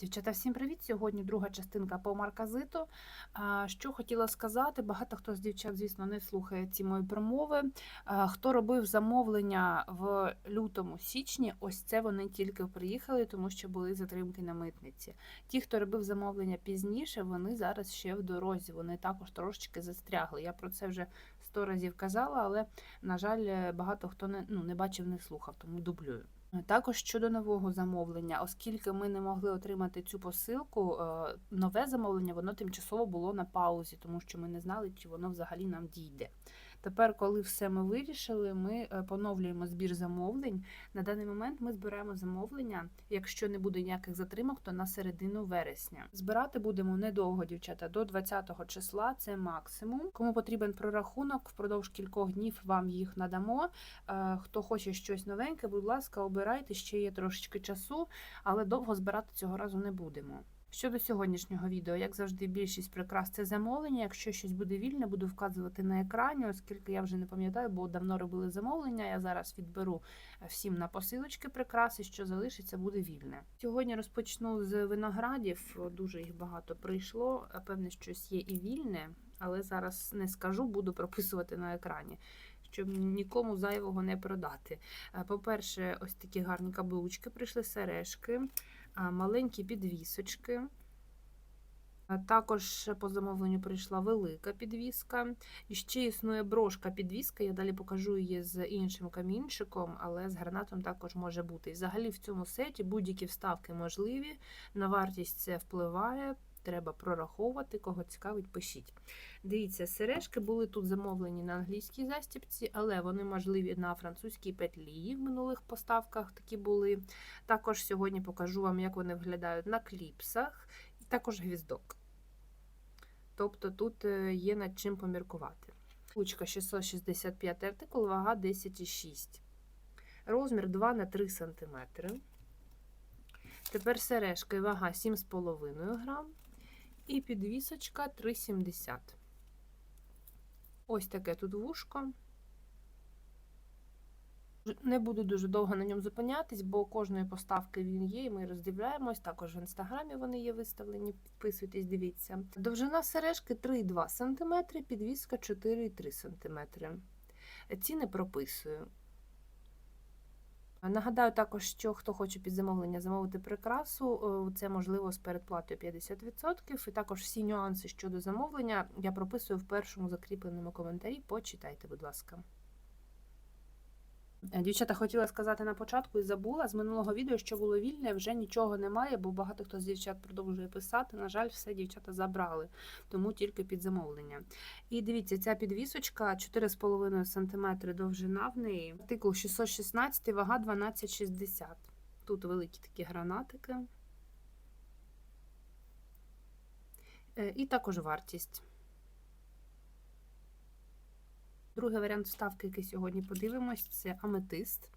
Дівчата, всім привіт! Сьогодні друга частинка по марказиту. Що хотіла сказати, багато хто з дівчат, звісно, не слухає ці мої промови. Хто робив замовлення в лютому січні, ось це вони тільки приїхали, тому що були затримки на митниці. Ті, хто робив замовлення пізніше, вони зараз ще в дорозі. Вони також трошечки застрягли. Я про це вже сто разів казала, але на жаль, багато хто не, ну, не бачив, не слухав, тому дублюю. Також щодо нового замовлення, оскільки ми не могли отримати цю посилку, е, нове замовлення воно тимчасово було на паузі, тому що ми не знали, чи воно взагалі нам дійде. Тепер, коли все ми вирішили, ми е, поновлюємо збір замовлень. На даний момент ми збираємо замовлення. Якщо не буде ніяких затримок, то на середину вересня. Збирати будемо недовго, дівчата, до 20 числа. Це максимум. Кому потрібен прорахунок, впродовж кількох днів вам їх надамо. Е, Хто хоче щось новеньке, будь ласка, обирайте. Ще є трошечки часу, але довго збирати цього разу не будемо. Щодо сьогоднішнього відео, як завжди, більшість прикрас це замовлення. Якщо щось буде вільне, буду вказувати на екрані, оскільки я вже не пам'ятаю, бо давно робили замовлення. Я зараз відберу всім на посилочки прикраси, що залишиться, буде вільне. Сьогодні розпочну з виноградів. Дуже їх багато прийшло. Певне, щось є і вільне, але зараз не скажу, буду прописувати на екрані. Щоб нікому зайвого не продати. По-перше, ось такі гарні каблучки прийшли сережки маленькі підвісочки. Також по замовленню прийшла велика підвіска. І ще існує брошка-підвіска, я далі покажу її з іншим камінчиком, але з гранатом також може бути. І взагалі в цьому сеті будь-які вставки можливі, на вартість це впливає. Треба прораховувати, кого цікавить, пишіть. Дивіться, сережки були тут замовлені на англійській застібці, але вони можливі на французькій петлі. В минулих поставках такі були. Також сьогодні покажу вам, як вони виглядають на кліпсах, і також гвіздок. Тобто тут е, є над чим поміркувати. Ручка 665 артикул, вага 10,6. Розмір 2 на 3 см. Тепер сережки, вага 7,5 грам. І підвісочка 3,70. Ось таке тут вушко. Не буду дуже довго на ньому зупинятись, бо кожної поставки він є, і ми роздивляємось. Також в інстаграмі вони є виставлені. Підписуйтесь, дивіться. Довжина сережки 3,2 см, підвіска 4,3 см. Ціни прописую. Нагадаю також, що хто хоче під замовлення замовити прикрасу, це можливо з передплатою 50%. І також всі нюанси щодо замовлення я прописую в першому закріпленому коментарі. Почитайте, будь ласка. Дівчата хотіла сказати на початку і забула з минулого відео, що було вільне, вже нічого немає, бо багато хто з дівчат продовжує писати. На жаль, все дівчата забрали, тому тільки під замовлення. І дивіться, ця підвісочка 4,5 см довжина в неї. Артикул 616, вага 12,60. Тут великі такі гранатики. І також вартість. Другий варіант вставки, який сьогодні подивимось, це аметист.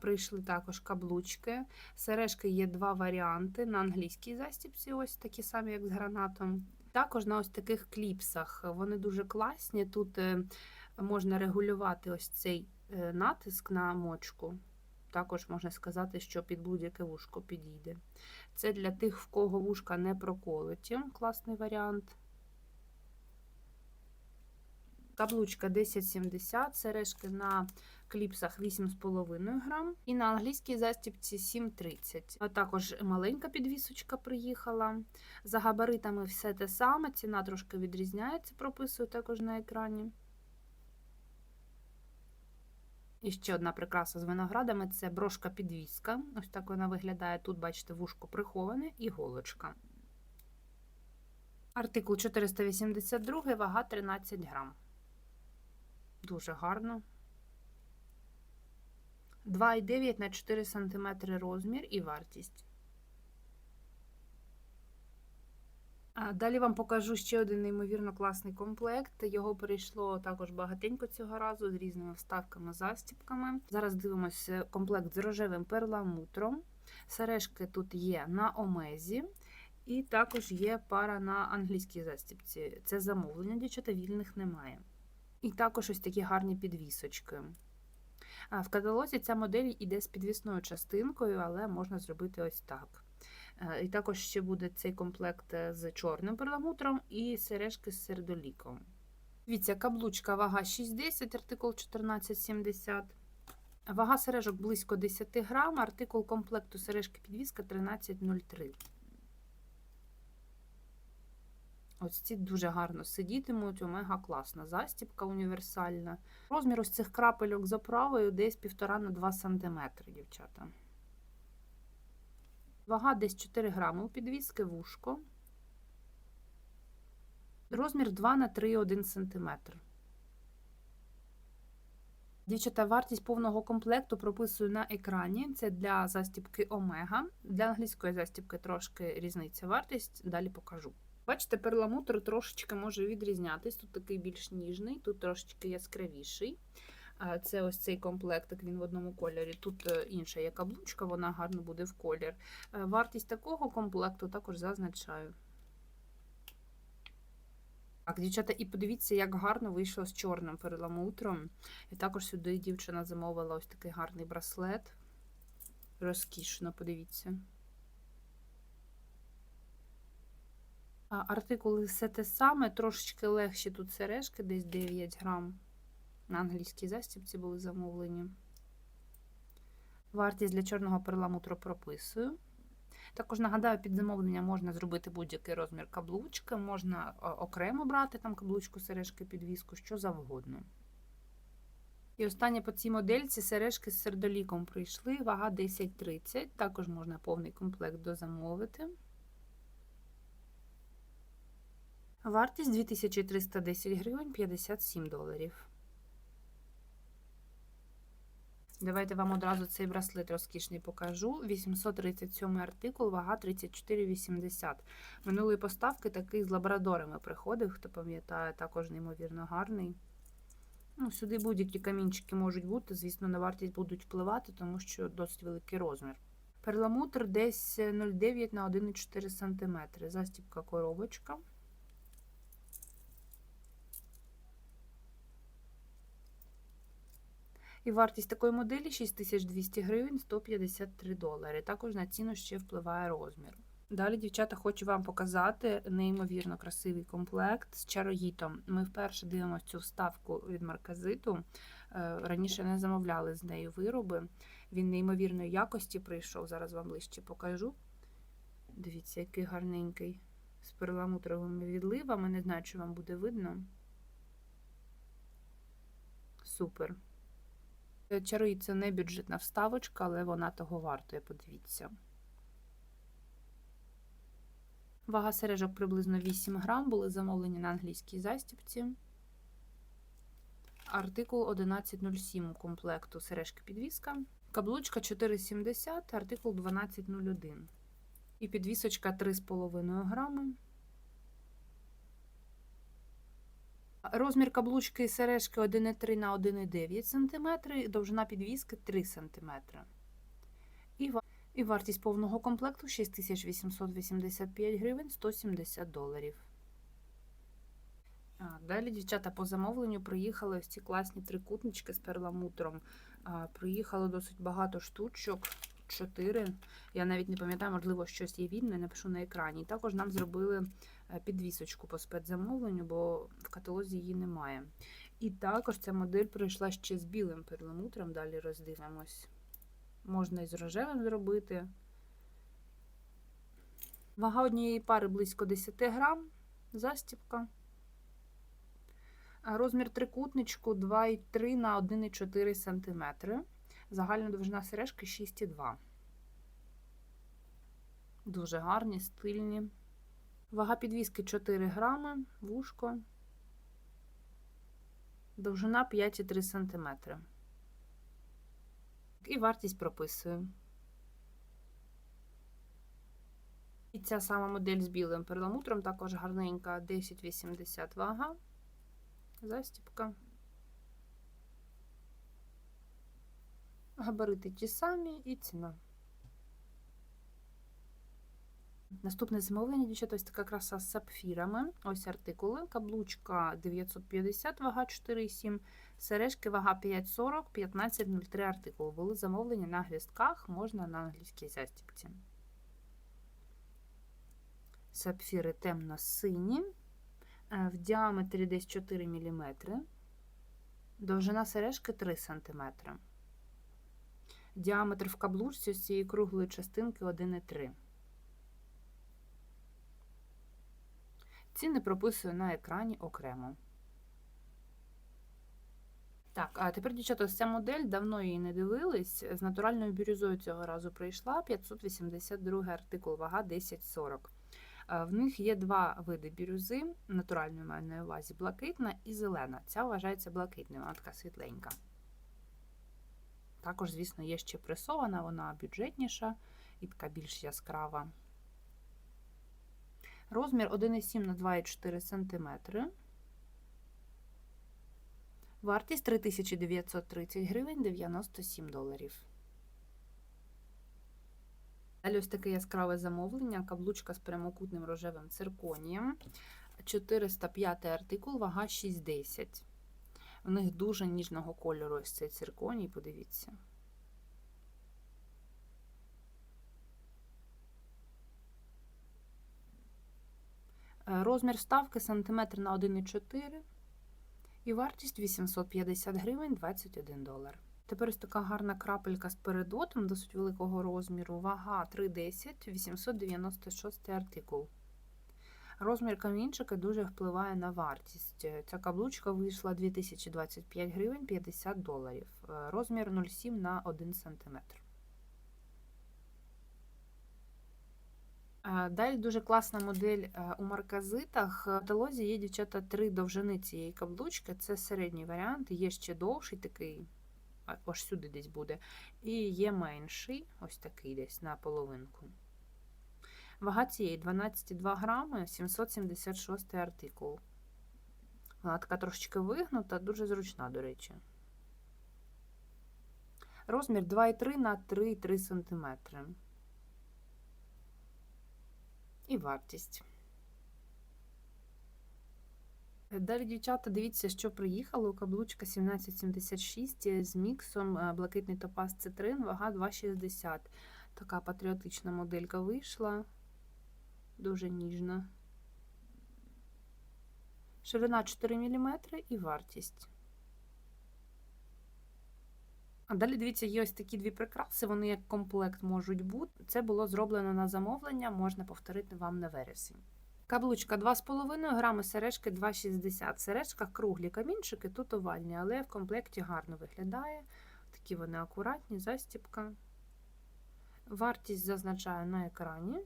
Прийшли також каблучки. Сережки є два варіанти. На англійській застібці, ось такі самі, як з гранатом. Також на ось таких кліпсах. Вони дуже класні. Тут е, можна регулювати ось цей е, натиск на мочку. Також можна сказати, що під будь-яке вушко підійде. Це для тих, в кого вушка не проколоті. Класний варіант. Каблучка 10,70, сережки на кліпсах 8,5 грам. І на англійській застібці 7,30. А також маленька підвісочка приїхала. За габаритами все те саме, ціна трошки відрізняється, прописую також на екрані. І ще одна прикраса з виноградами це брошка-підвіска. Ось так вона виглядає. Тут, бачите, вушко приховане і голочка. Артикул 482, вага 13 грам. Дуже гарно. 2,9 на 4 см розмір і вартість. Далі вам покажу ще один неймовірно класний комплект. Його перейшло також багатенько цього разу з різними вставками, застіпками. Зараз дивимося комплект з рожевим перламутром. Сережки тут є на омезі. І також є пара на англійській застіпці. Це замовлення, дівчата, вільних немає. І також ось такі гарні підвісочки. В каталозі ця модель йде з підвісною частинкою, але можна зробити ось так. Е, І також ще буде цей комплект е, з чорним перламутром і сережки з сердоліком. Дивіться, каблучка вага 6,10, артикул 14,70. Вага сережок близько 10 грам, артикул комплекту сережки підвіска 13,03. Ось ці дуже гарно сидітимуть, омега класна. Застібка універсальна. Розмір ось цих крапельок за правою десь 1,5 на 2 см, дівчата. Вага десь 4 грами у підвіски, вушко. Розмір 2 на 3,1 см. Дівчата, вартість повного комплекту прописую на екрані. Це для застібки Омега. Для англійської застібки трошки різниця вартість, далі покажу. Бачите, перламутр трошечки може відрізнятись. Тут такий більш ніжний, тут трошечки яскравіший. Це ось цей комплектик, він в одному кольорі. Тут е, інша є каблучка, вона гарно буде в колір. Е, Вартість такого комплекту також зазначаю. Так, дівчата, і подивіться, як гарно вийшло з чорним перламутром. І також сюди дівчина замовила ось такий гарний браслет. Розкішно, подивіться. Артикули все те саме, трошечки легші тут сережки, десь 9 грам. На англійській застібці були замовлені. Вартість для чорного перламутру прописую. Також нагадаю, під замовлення можна зробити будь-який розмір каблучки, можна окремо брати там каблучку, сережки, підвіску, що завгодно. І останнє по цій модельці сережки з сердоліком прийшли, вага 10-30, також можна повний комплект дозамовити. Вартість 2310 гривень 57 доларів. Давайте вам одразу цей браслет розкішний покажу. 837 артикул, вага 34,80. Минулої поставки такий з лабрадорами приходив, хто пам'ятає, також неймовірно гарний. Ну, Сюди будь-які камінчики можуть бути, звісно, на вартість будуть впливати, тому що досить великий розмір. Перламутр десь 0,9 на 1,4 см. Застібка коробочка. І вартість такої моделі 6200 гривень 153 долари. Також на ціну ще впливає розмір. Далі, дівчата, хочу вам показати неймовірно красивий комплект з чароїтом. Ми вперше дивимося цю вставку від марказиту. Е, Раніше не замовляли з нею вироби. Він неймовірної якості прийшов. Зараз вам ближче покажу. Дивіться, який гарненький з перламутровими відливами. Не знаю, чи вам буде видно. Супер. Чаруї це не бюджетна вставочка, але вона того вартує, подивіться. Вага сережок приблизно 8 грам, були замовлені на англійській застібці. Артикул 1107 у комплекту сережки підвіска. Каблучка 4,70, артикул 1201. І підвісочка 3,5 грами. Розмір каблучки і сережки 1,3 на 1,9 см, довжина підвіски 3 см. І, вартість повного комплекту 6885 гривень 170 доларів. Далі, дівчата, по замовленню приїхали ось ці класні трикутнички з перламутром. Приїхало досить багато штучок. 4. Я навіть не пам'ятаю, можливо, щось є вільне, напишу на екрані. І також нам зробили підвісочку по спецзамовленню, бо в каталозі її немає. І також ця модель прийшла ще з білим перламутром, далі роздивимось. Можна і з рожевим зробити. Вага однієї пари близько 10 грам, застібка. Розмір трикутничку 2,3 на 1,4 см. Загальна довжина сережки 6,2. Дуже гарні, стильні. Вага підвіски 4 грами, вушко, довжина 5,3 см. І вартість прописую. І ця сама модель з білим перламутром, також гарненька 10,80 вага, застіпка. Габарити ті самі і ціна. Наступне замовлення, дівчата, така краса з сапфірами. Ось артикули. Каблучка 950, вага 4,7, сережки, вага 5,40, 15,03 артикул. Були замовлення на гвістках, можна на англійській застіпці. Сапфіри темно-сині, е, в діаметрі десь 4 мм. Довжина сережки 3 см. Діаметр в каблучці з цієї круглої частинки 1,3. Ціни прописую на екрані окремо. Так, а тепер, дівчата, ця модель, давно її не дивились. З натуральною бірюзою цього разу прийшла 582 артикул, вага 10,40. Е, В них є два види бірюзи, натуральної маю на увазі блакитна і зелена. Ця вважається блакитною, вона така світленька. Також, звісно, є ще пресована, вона бюджетніша і така більш яскрава. Розмір 1,7 на 2,4 см. Вартість 3930 гривень 97 доларів. Далі ось таке яскраве замовлення, каблучка з прямокутним рожевим цирконієм. 405 артикул, вага 6,10. У них дуже ніжного кольору ось цей цирконій, подивіться. Розмір вставки сантиметр на 1,4 і вартість 850 гривень 21 долар. Тепер ось така гарна крапелька з передотом досить великого розміру. Вага 3,10, 896 артикул. Розмір камінчика дуже впливає на вартість. Ця каблучка вийшла 2025 гривень 50 доларів. Е, Розмір 0,7 на 1 см. Далі дуже класна модель е, у марказитах. В каталозі є дівчата три довжини цієї каблучки. Це середній варіант, є ще довший такий, аж сюди десь буде. І є менший, ось такий десь на половинку. Вага цієї 12,2 грами, 776 артикул. Вона така трошечки вигнута, дуже зручна, до речі. Розмір 2,3 на 3,3 см. І вартість. Далі, дівчата, дивіться, що приїхало. Каблучка 1776 з міксом е, блакитний топаз цитрин, вага 2,60. Така патріотична моделька вийшла. Дуже ніжна. Ширина 4 мм і вартість. А далі, дивіться, є ось такі дві прикраси, вони як комплект можуть бути. Це було зроблено на замовлення, можна повторити вам на вересень. Каблучка 2,5 грами, сережки 2,60. Сережка круглі камінчики, тут овальні, але в комплекті гарно виглядає. Такі вони акуратні, застіпка. Вартість зазначаю на екрані.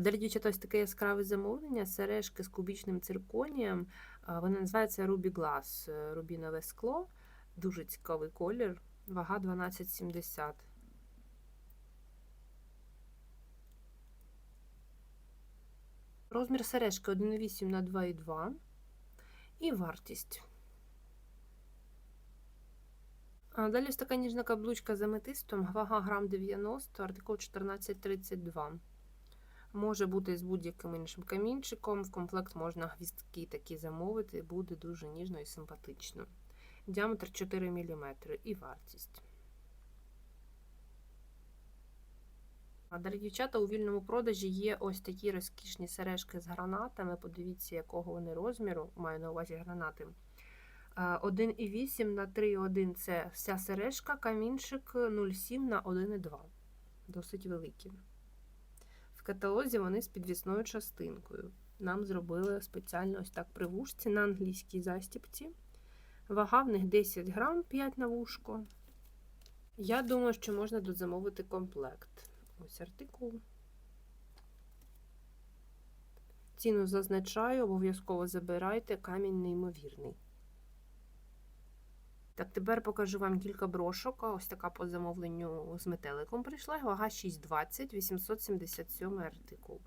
Далі, дівчата, ось таке яскраве замовлення, сережки з кубічним цирконієм. Вони називаються Ruby Glass, е, рубінове скло. Дуже цікавий колір. Вага 12,70. Розмір сережки 1,8 на 2,2 і вартість. А Далі ось така ніжна каблучка з аметистом, вага грам 90, артикул 1432. Може бути з будь-яким іншим камінчиком. В комплект можна гвіздки такі замовити, буде дуже ніжно і симпатично. Діаметр 4 мм і вартість. А далі, дівчата, у вільному продажі є ось такі розкішні сережки з гранатами. Подивіться, якого вони розміру, маю на увазі гранати. 1,8 на 3,1 це вся сережка, камінчик 0,7 на 1,2. Досить великі. В каталозі вони з підвісною частинкою. Нам зробили спеціально ось так при вушці на англійській застіпці. Вага в них 10 грам, 5 на вушко. Я думаю, що можна дозамовити комплект. Ось артикул. Ціну зазначаю, обов'язково забирайте, камінь неймовірний. Так, тепер покажу вам кілька брошок. Ось така по замовленню з метеликом прийшла. Вага 6,20, 877 артикул.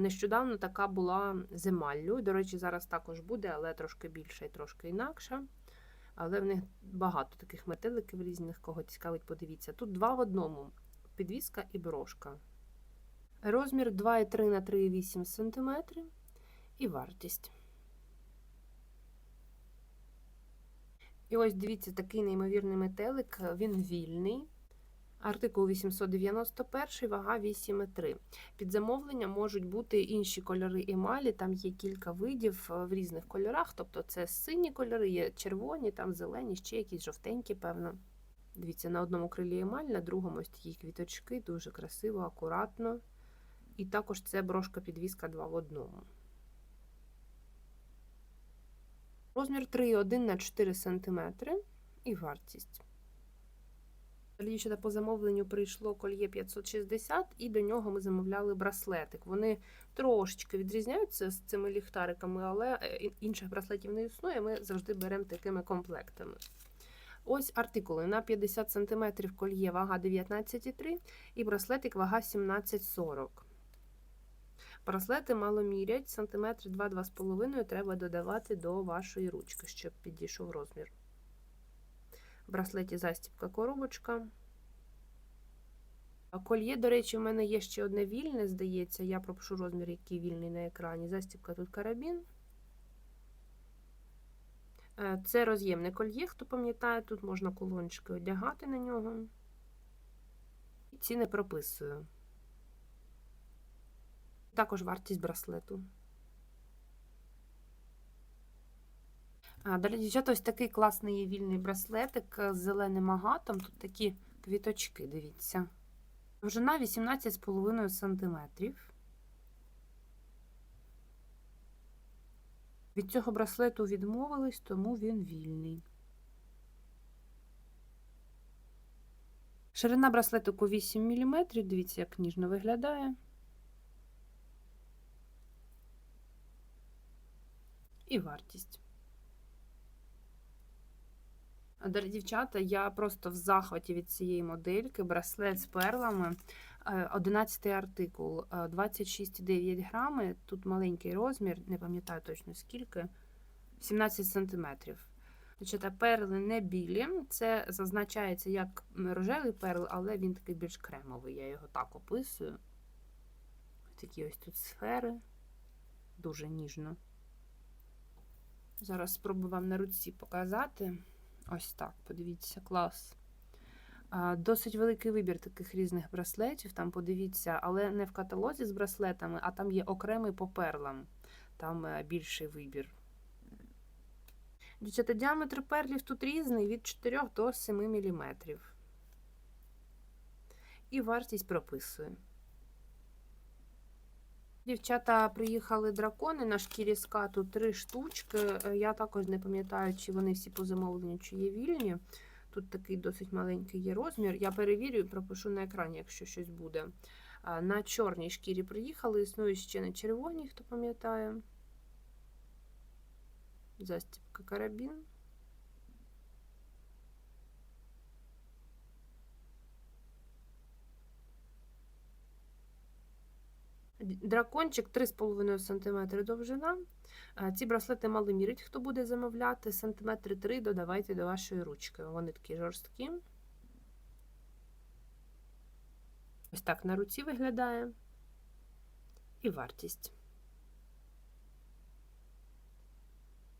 Нещодавно така була з емаллю. До речі, зараз також буде, але трошки більша і трошки інакша. Але в них багато таких метеликів різних, кого цікавить, подивіться. Тут два в одному: підвіска і брошка. Розмір 2,3 на 3,8 см і вартість. І ось дивіться, такий неймовірний метелик, він вільний. Артикул 891, вага 8,3. Під замовлення можуть бути інші кольори емалі, там є кілька видів е, в різних кольорах, тобто це сині кольори, є червоні, там зелені, ще якісь жовтенькі, певно. Дивіться, на одному крилі емаль, на другому ось такі квіточки, дуже красиво, акуратно. І також це брошка підвіска 2 в одному. Розмір 3,1 на 4 см і вартість. Дівчата по замовленню прийшло кольє 560, і до нього ми замовляли браслетик. Вони трошечки відрізняються з цими ліхтариками, але е, інших браслетів не існує. Ми завжди беремо такими комплектами. Ось артикули на 50 см кольє вага 19,3 і браслетик вага 17,40. Браслети мало мірять, сантиметри 2-2,5 треба додавати до вашої ручки, щоб підійшов розмір. В браслеті застібка коробочка. Кольє, до речі, в мене є ще одне вільне, здається. Я пропишу розмір, який вільний на екрані. Застібка тут карабін. Е, Це роз'ємне кольє, хто пам'ятає, тут можна кулончики одягати на нього. І Ціни прописую. Також вартість браслету. А, Далі, дівчата, ось такий класний є вільний браслетик з зеленим агатом. Тут такі квіточки, дивіться. Довжина 18,5 см. Від цього браслету відмовились, тому він вільний. Ширина браслетику 8 мм. Дивіться, як ніжно виглядає. І вартість. Дівчата, я просто в захваті від цієї модельки. Браслет з перлами. 11 артикул, е, 26,9 грами. Тут маленький розмір, не пам'ятаю точно скільки, 17 сантиметрів. Дівчата, перли не білі. Це зазначається як рожевий перл, але він такий більш кремовий. Я його так описую. Такі ось тут сфери. Дуже ніжно. Зараз спробую вам на руці показати. Ось так, подивіться, клас. Досить великий вибір таких різних браслетів. Там подивіться, але не в каталозі з браслетами, а там є окремий по перлам. Там е, більший вибір. Дівчата, діаметр перлів тут різний від 4 до 7 мм. І вартість прописую. Дівчата приїхали дракони на шкірі скату три штучки. Е, Я також не пам'ятаю, чи вони всі по замовленню, чи є вільні. Тут такий досить маленький є розмір. Я перевірю і пропишу на екрані, якщо щось буде. На чорній шкірі приїхали, існують ще на червоній, хто пам'ятає. Застібка карабін. Дракончик 3,5 см довжина. Ці браслети мали мірить, хто буде замовляти. Сантиметри 3 додавайте до вашої ручки. Вони такі жорсткі. Ось так на руці виглядає. І вартість.